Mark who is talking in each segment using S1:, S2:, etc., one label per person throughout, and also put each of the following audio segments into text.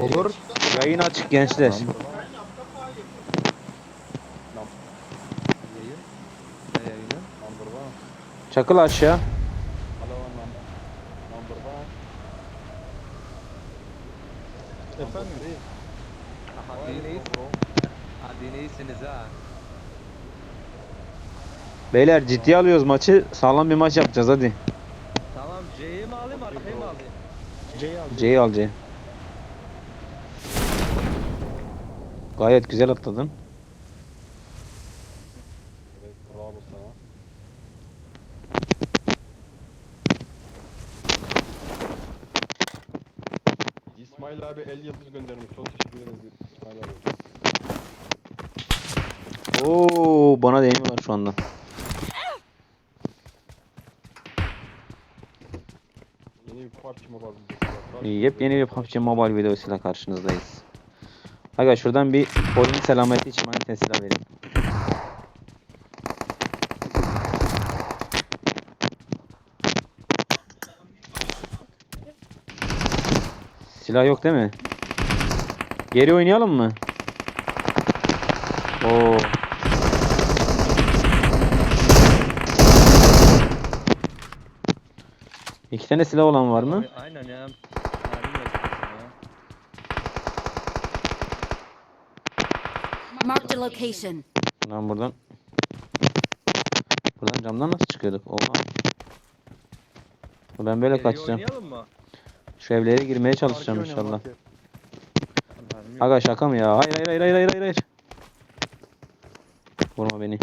S1: Olur.
S2: Yayın açık gençler. Çakıl aşağı.
S1: Efendim?
S2: Beyler ciddiye alıyoruz maçı. Sağlam bir maç yapacağız hadi.
S3: Tamam C'yi mi alayım arkayı mı alayım?
S1: C'yi al.
S2: C'yi al C. Gayet güzel atladın.
S1: Evet, bravo sana. İsmail abi 50 yıldız göndermiş. Çok teşekkür ederiz İsmail abi.
S2: Oo bana değmiyorlar şu anda.
S1: Yeni bir PUBG Mobile videosu var.
S2: Yepyeni bir PUBG Mobile videosuyla karşınızdayız. Aga şuradan bir oyun selameti için bana silah verin. Silah yok değil mi? Geri oynayalım mı? Oo. İki tane silah olan var mı?
S3: Aynen ya. Mermi yok ya.
S4: Marked a location.
S2: Lan buradan Buradan camdan nasıl çıkıyorduk? Oha. Ben böyle
S3: Geriye
S2: kaçacağım.
S3: Oynayalım mı?
S2: Şu evlere girmeye çalışacağım
S1: oynayalım,
S2: inşallah.
S3: Mermi yok.
S2: Aga şaka mı ya? Hayır hayır hayır hayır hayır hayır. hayır. Vurma beni.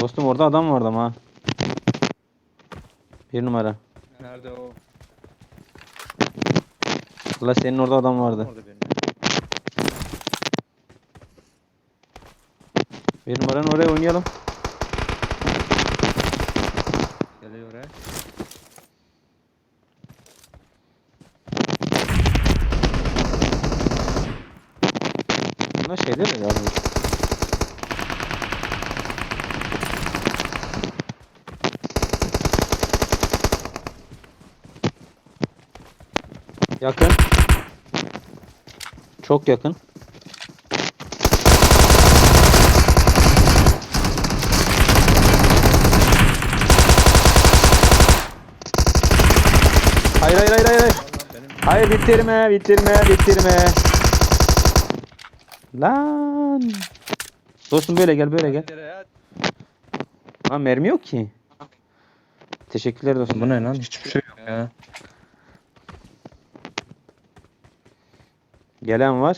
S2: Dostum orada adam vardı ama. ha. Bir numara.
S3: Nerede o?
S2: La senin orada adam vardı.
S3: Orada benim.
S2: Bir numaranın oraya oynayalım.
S3: Geliyor oraya.
S2: Bunlar şeyde mi yazmış? Yakın. Çok yakın. Hayır hayır hayır hayır. hayır. Bitirme, bitirme, bitirme. Lan. Dostum böyle gel, böyle gel. Lan mermi yok ki. Teşekkürler dostum.
S3: Bu ne lan? Hiçbir şey yok ya.
S2: Gelen var.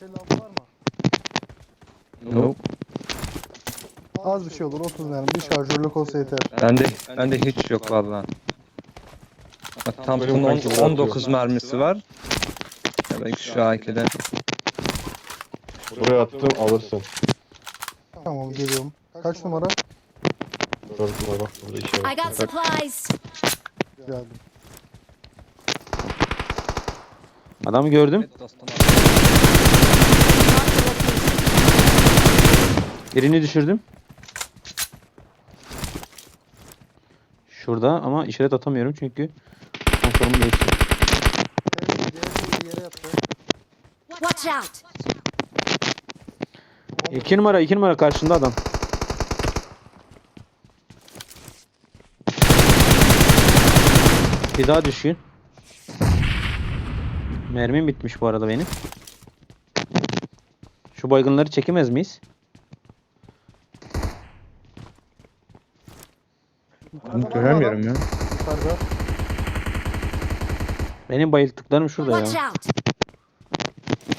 S5: Senin altı var mı?
S3: Yok.
S5: Az bir şey olur 30 mermi bir şarjörlük olsa yeter.
S3: Bende bende hiç yok vallahi. Bak Thompson'un on- 19 mermisi var. Evet şu A2'de.
S1: Buraya attım alırsın.
S5: Tamam geliyorum. Kaç numara?
S1: Dört numara bak burada işaret.
S4: I got supplies.
S5: Geldim.
S2: Adamı gördüm.
S3: Evet dostum.
S2: Birini düşürdüm. Şurada ama işaret atamıyorum çünkü kontrolüm değişti.
S5: Evet, diğer yere yattı.
S4: Watch out.
S2: İki numara, iki numara karşında adam. Bir daha düşün. Mermim bitmiş bu arada benim. Şu baygınları çekemez miyiz?
S3: Bunu göremiyorum ya.
S5: Yukarıda.
S2: Benim bayılttıklarım şurada ya.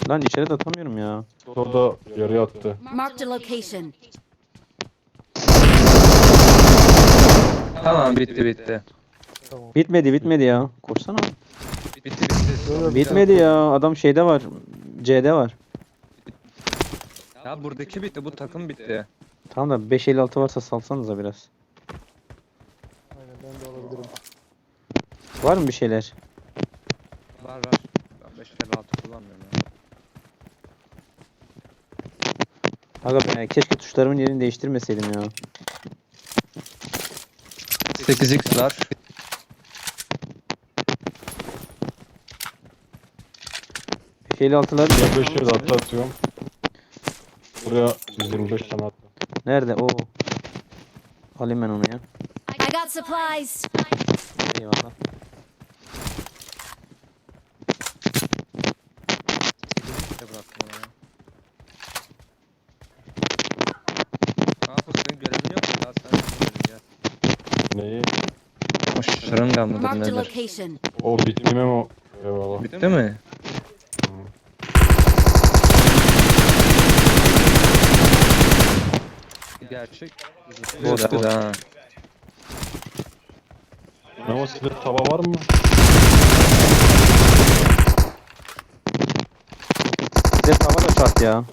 S2: Lan içeri de atamıyorum ya.
S1: Orada yarıya attı.
S4: Marked a location.
S3: Tamam bitti bitti.
S5: Tamam.
S2: Bitmedi bitmedi ya. Koşsana.
S3: Bitti bitti.
S2: Bitmedi ya. Adam şeyde var. C'de var.
S3: Ya buradaki bitti bu takım bitti.
S2: Tamam da 556 varsa salsanıza biraz.
S5: Aynen ben de alabilirim.
S2: Var mı bir şeyler?
S3: Var var. Ben 5 56 kullanmıyorum ya.
S2: Aga be, keşke tuşlarımın yerini değiştirmeseydim ya.
S3: 8x var.
S2: Şeyli altılar
S1: Ya 5 yıl atla atıyorum. Buraya 125 tane attım.
S2: nerede? Oo. Alayım ben onu ya.
S4: I got supplies.
S2: Eyvallah.
S3: Ne bıraktım ona ya. Kanka senin görevin yok mu? Daha sen görevin ya.
S1: Neyi?
S3: O şırıngan mıdır
S4: Marked a
S3: nedir?
S4: location.
S1: O bitmem o. Eyvallah.
S3: Bitti mi? Gerçek.
S2: Bu da-
S3: ha.
S1: Ne o sizde tava var mı?
S2: Bize tava da şart ya.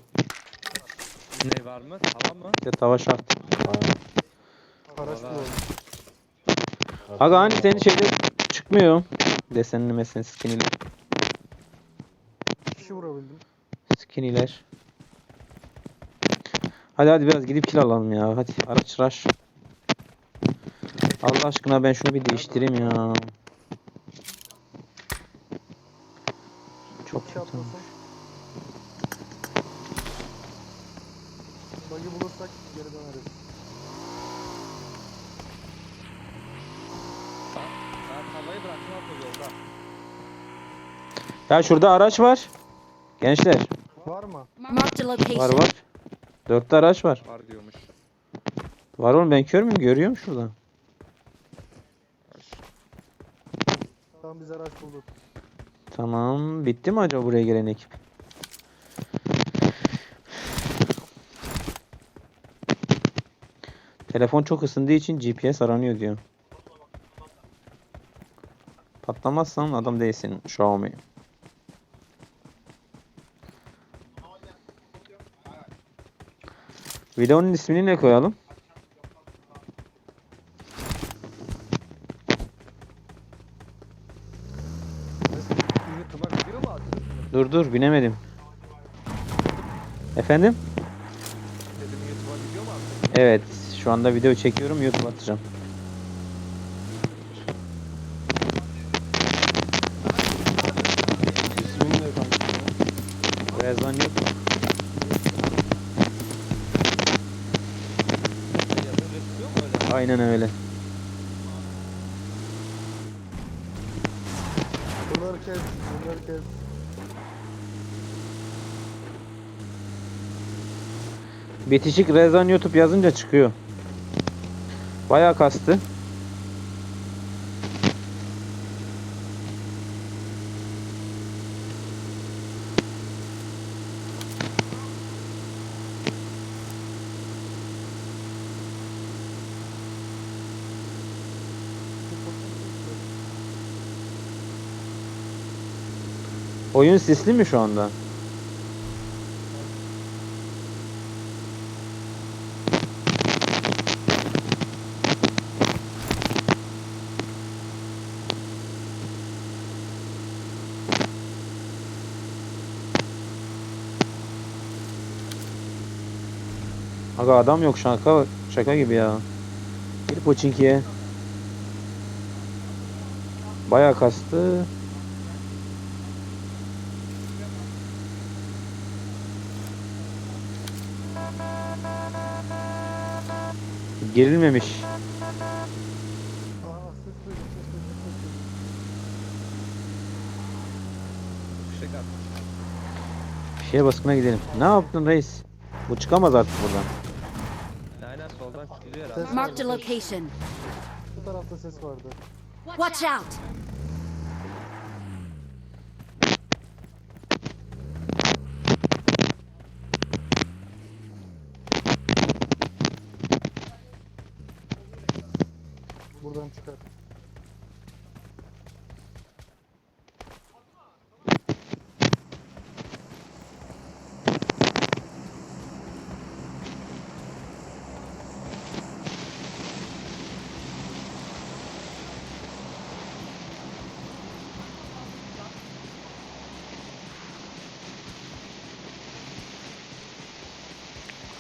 S3: Ne var mı? Tamam mı?
S2: Bize tava şart.
S1: Aynen.
S5: Araştırma.
S2: Aga hani senin şeyde çıkmıyor. Desenli mesela skinniler.
S5: Kişi vurabildim.
S2: Skinniler. Hadi hadi biraz gidip kill alalım ya. Hadi araç rush. Allah aşkına ben şunu bir değiştireyim ya. Çok kötü.
S5: Bug'i bulursak geri döneriz.
S2: Ya şurada araç var. Gençler
S5: Var mı?
S2: Var var. Dörtte araç var.
S3: Var diyormuş.
S2: Var oğlum ben kör müyüm? Görüyorum şurada.
S5: Tamam biz araç bulduk.
S2: Tamam. Bitti mi acaba buraya gelen ekip? Telefon çok ısındığı için GPS aranıyor diyor. Patlamazsan adam değilsin Xiaomi. Videonun ismini ne koyalım? Dur dur binemedim. Efendim? Evet, şu anda video çekiyorum, YouTube atacağım. Aynen öyle.
S5: Bunları kes. Bunları kes.
S2: Bitişik Rezan YouTube yazınca çıkıyor. Bayağı kastı. Oyun sisli mi şu anda? Aga adam yok şaka şaka gibi ya. Bir poçinkiye. Bayağı kastı. Girilmemiş.
S5: Aa ses duydum. Ses duydum. Ses duydum.
S3: Fişek at.
S2: Bir şeye baskına gidelim. Ne yaptın reis? Bu çıkamaz artık buradan.
S3: Aynen soldan çıkılıyor
S4: Marked a location.
S5: Bu tarafta ses vardı.
S4: Watch out.
S5: Buradan çıkar.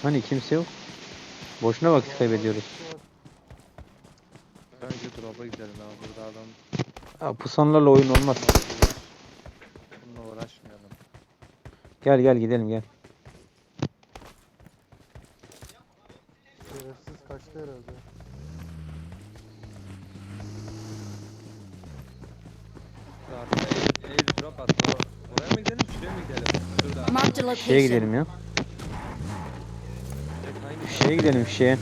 S2: Hani kimse yok. Boşuna vakit kaybediyoruz.
S3: Ya
S2: pusanlarla oyun olmaz.
S3: bununla uğraşmayalım.
S2: Gel gel gidelim gel.
S5: Şerefsiz kaçtı herhalde.
S3: Zaten air, air drop attı. O- Oraya mı gidelim? Şuraya mı gidelim? Şurada.
S4: Marked a
S2: Şeye gidelim ya.
S3: Hangi
S2: Şeye gidelim şeye.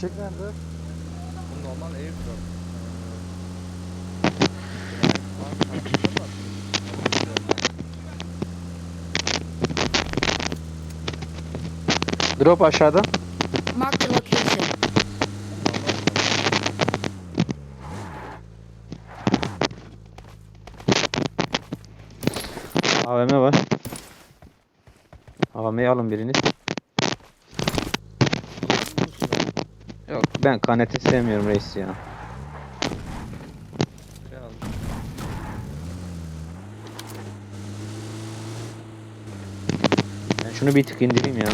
S5: Fişek nerede?
S3: Bu normal air drop.
S2: Aşağıda.
S4: Marked a location.
S2: AVM var. AVM'yi alın biriniz. Yok ben kaneti sevmiyorum reis ya. Ben şunu bir tık indireyim ya.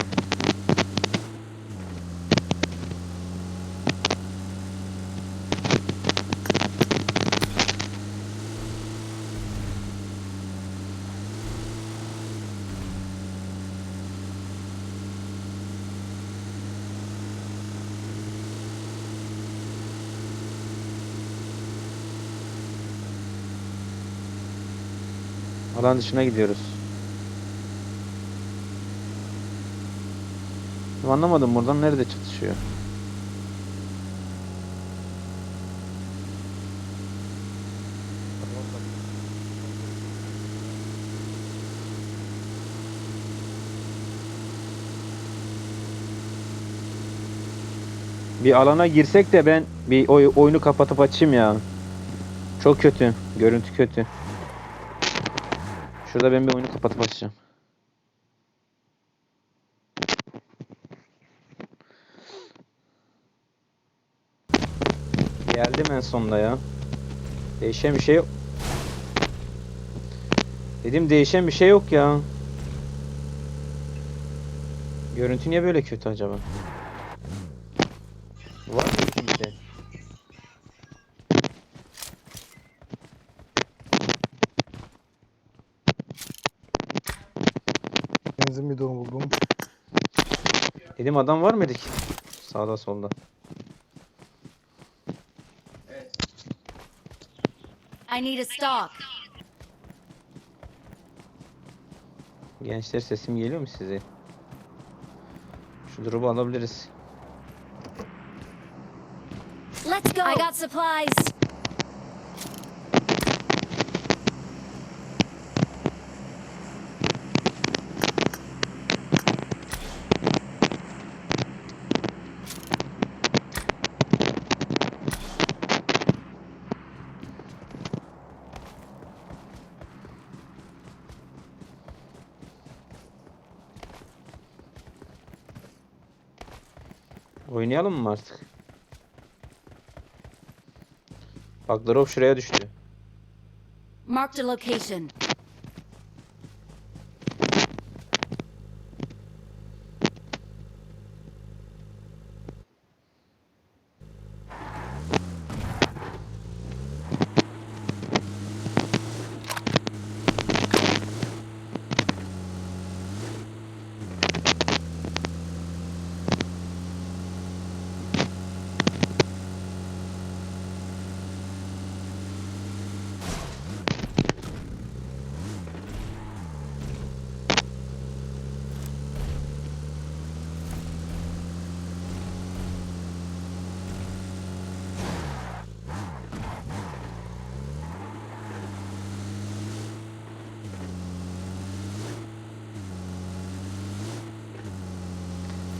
S2: Alan dışına gidiyoruz. Anlamadım buradan nerede çatışıyor? Bir alana girsek de ben bir oy- oyunu kapatıp açayım ya. Çok kötü. Görüntü kötü. Şurada ben bir oyunu kapatıp açacağım. Geldim en sonunda ya. Değişen bir şey yok. Dedim değişen bir şey yok ya. Görüntü niye böyle kötü acaba? Var mı kimse? Dedim adam var mıydı ki? Sağda solda.
S4: I need a stock.
S2: Gençler sesim geliyor mu size? Şu drop'u alabiliriz.
S4: Let's go. I got supplies.
S2: Oynayalım mı artık? Bak drop şuraya düştü.
S4: Marked a location.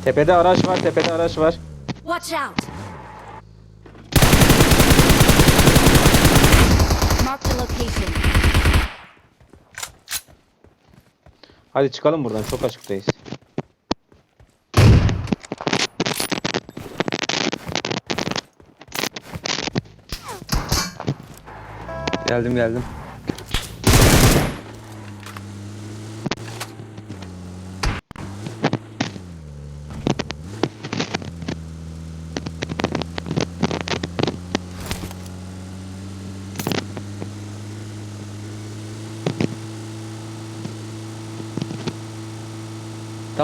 S2: Tepede araç var, tepede araç var.
S4: Watch out! Mark the location.
S2: Hadi çıkalım buradan çok açıktayız.
S3: Geldim geldim.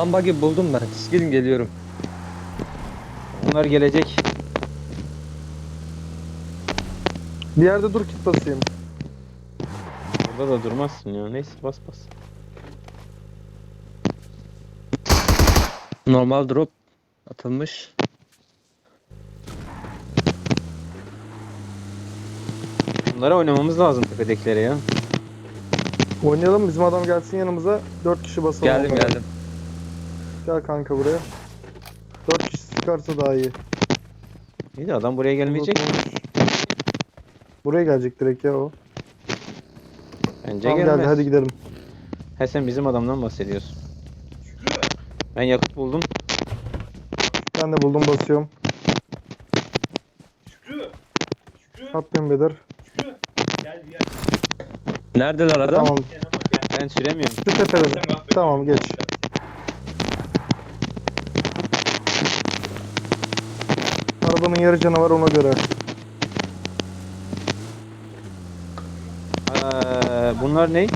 S3: Tam buggy buldum ben. Siz gidin geliyorum.
S2: Bunlar gelecek.
S5: Bir yerde dur kit basayım.
S2: Burada da durmazsın ya. Neyse bas bas.
S3: Normal drop atılmış.
S2: Bunlara oynamamız lazım tepedekilere ya.
S5: Oynayalım bizim adam gelsin yanımıza. 4 kişi basalım.
S3: Geldim geldim.
S5: Gel kanka buraya. 4 kişi sıkarsa daha iyi.
S2: İyi de adam buraya gelmeyecek.
S5: Buraya gelecek direkt ya o.
S2: Bence
S5: Tamam
S2: gelmez.
S5: geldi hadi gidelim.
S2: He sen bizim adamdan bahsediyorsun. Ben yakıt buldum.
S5: Ben de buldum basıyorum. Atmayın Beder.
S3: Neredeler adam?
S5: Tamam.
S2: Ben süremiyorum.
S5: Şu tepede. Tamam geç. Arabanın yarı canı var ona göre.
S2: Ee, bunlar ne?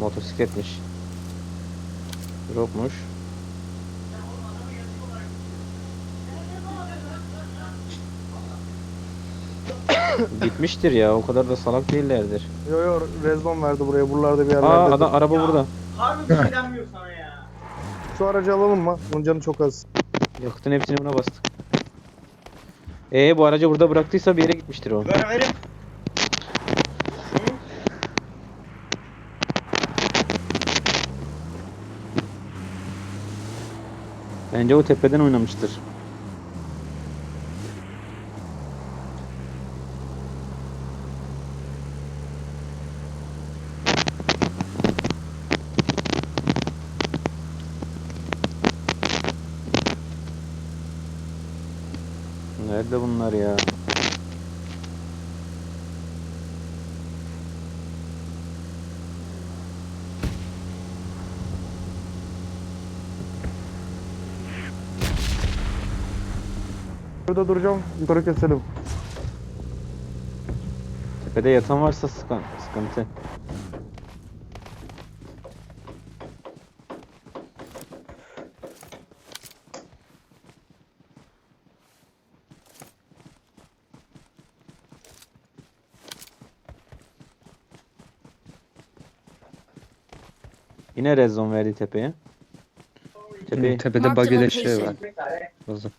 S2: Motosikletmiş. Dropmuş. Bitmiştir ya. O kadar da salak değillerdir.
S5: Yo yo rezon verdi buraya. Buralarda bir yerlerde.
S2: Aa adam araba burada.
S6: Harbi bir şey denmiyor sana ya.
S5: Şu aracı alalım mı? Bunun canı çok az.
S2: Yakıtın hepsini buna bastık. Ee bu aracı burada bıraktıysa bir yere gitmiştir o.
S6: Ver verin.
S2: Bence o tepeden oynamıştır. Nerede bunlar ya?
S5: Burada duracağım. Yukarı keselim.
S2: Tepede yatan varsa sıkın- sıkıntı. Yine rezon verdi tepeye. Tepeye.
S3: Tepede
S4: Mark the
S3: buggy'de şey var.
S4: location.
S3: Bozuk.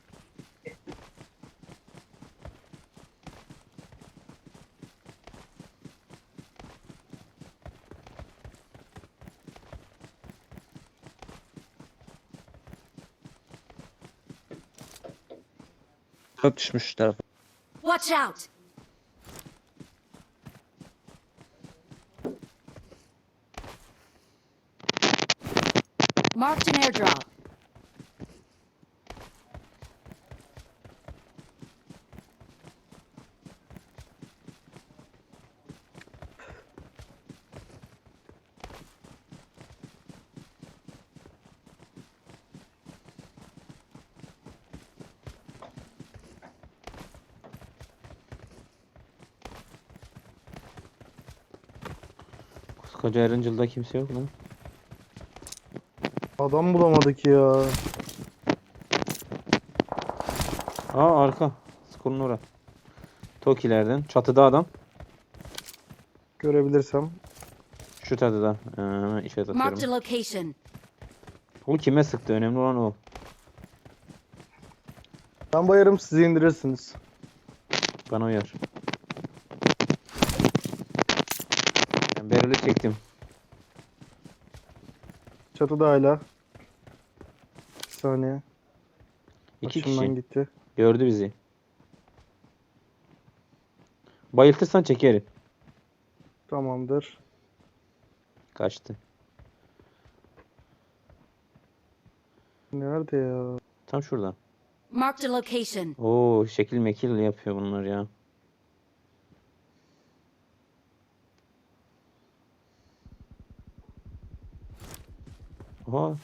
S3: Çok düşmüş şu tarafa.
S4: Watch out! Marked an airdrop.
S2: Koskoca Erıncıl'da kimse yok lan.
S5: Adam bulamadık ya.
S2: Aa arka. Skolun ora. Tokilerden. Çatıda adam.
S5: Görebilirsem.
S2: Şu çatıda. Ee, işaret
S4: Marked a
S2: atıyorum.
S4: location.
S2: O kime sıktı? Önemli olan o.
S5: Ben bayarım sizi indirirsiniz.
S2: Bana uyar. Ben Beril'i çektim.
S5: Çatıda hala. Saniye.
S2: İki
S5: Açımdan
S2: kişi.
S5: gitti.
S2: Gördü bizi. Bayıltırsan çekerim.
S5: Tamamdır.
S2: Kaçtı.
S5: Nerede ya?
S2: Tam şurada.
S4: Marked a location.
S2: Oo şekil mekil yapıyor bunlar ya. Oha.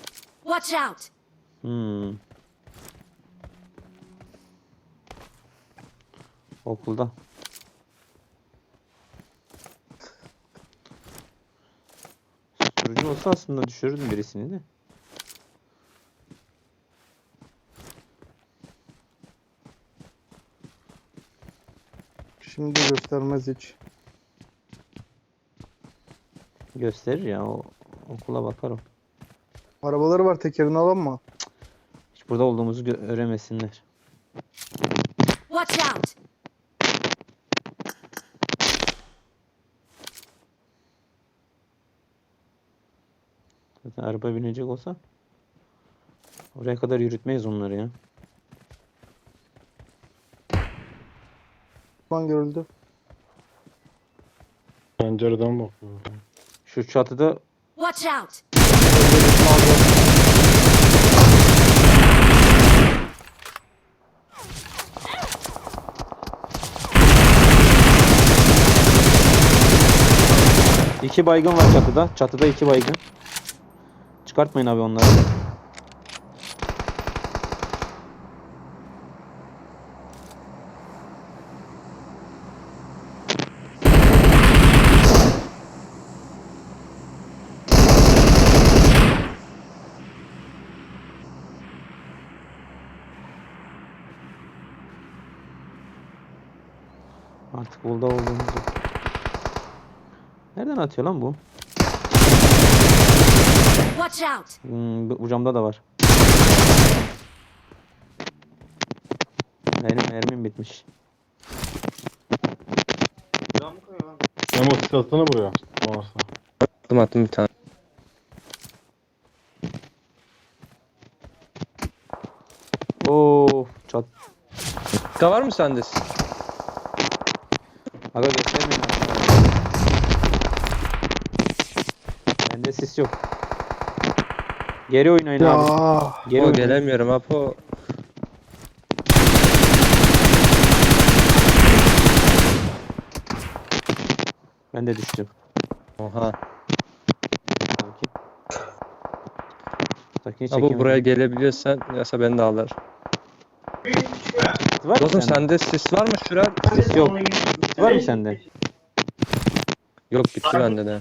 S4: Watch out!
S2: Hmm. Okulda. Sürücü olsa aslında düşürürdüm birisini de.
S5: Şimdi göstermez hiç.
S2: Gösterir ya o okula bakar o.
S5: Arabaları var tekerini alan mı?
S2: Burada olduğumuzu gö- öğrenmesinler.
S4: Watch out!
S2: Zaten araba binecek olsa oraya kadar yürütmeyiz onları ya.
S5: Lan görüldü.
S1: Pencereden bakıyor.
S2: Şu çatıda
S4: Watch out!
S2: İki baygın var çatıda. Çatıda iki baygın. Çıkartmayın abi onları. Artık burada olduğumuzu. Nereden atıyor lan bu?
S4: Watch out!
S2: Hmm, bu camda da var. Benim mermim bitmiş.
S6: Cam koy lan.
S1: Memo atsana buraya. Varsa.
S3: Attım attım bir tane.
S2: Oo, çat.
S3: Var mı sende?
S2: Aga göstermeyin abi. Bende sis yok. Geri oynayın abi.
S5: Ya
S2: Geri
S3: O
S2: oynayın.
S3: gelemiyorum Apo.
S2: Ben de düştüm.
S3: Oha.
S2: Sakin. Sakin
S3: Apo
S2: çekin.
S3: buraya gelebiliyorsan yasa beni de alır.
S2: var mı
S3: Dostum
S2: sende?
S3: sende sis var mı Şurar?
S2: Sis yok. Var mı sende?
S3: Yok bitti bende de.